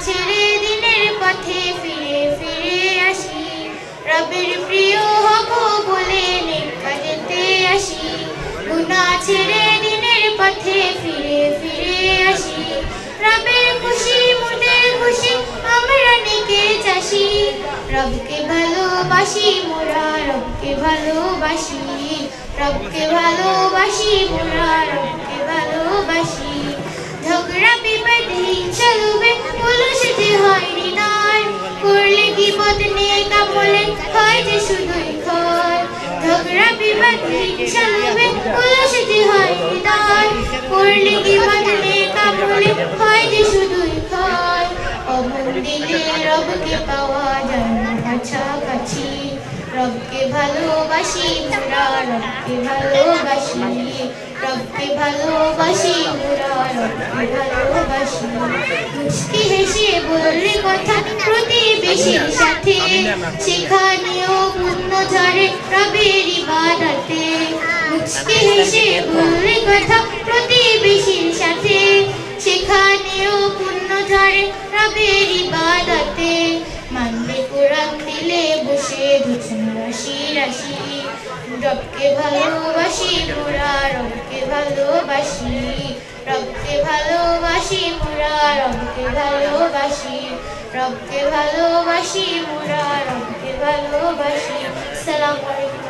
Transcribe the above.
ছেড়ে দিনের পথে ফিরে ফিরে আসি। রবের প্রিয় হব বলে নেক কাজেতে আসি। গুনাহ ছেড়ে দিনের পথে ফিরে ফিরে আসি। রবের খুশি, মোদের খুশি, আমরা নেকে চাষি। রবকে ভালোবাসি মোরা, রবকে ভালোবাসি। রবকে ভালোবাসি মোরা, রবকে রবকে ভালোবাসি মোরা রবকে ভালোবাসি। রবকে ভালোবাসি মোরা রবকে ভালোবাসি। মুচকি হেসে কথা সাথে সেখানেও পুণ্য ঝরে রবের ইবাদতে মুচকি হেসে বললে কথা প্রতিবেশীর সাথে। সেখানেও পুণ্য ঝরে রবের ইবাদতে মানবে কোরআন দিলে বসে ধুছুন রাশি রাশি। রবকে ভালোবাসি মোরা রবকে ভালোবাসি। রবকে ভালোবাসি মোরা রবকে ভালোবাসি। রবকে ভালোবাসি মোরা রবকে ভালোবাসি সালাম আলাইকুম।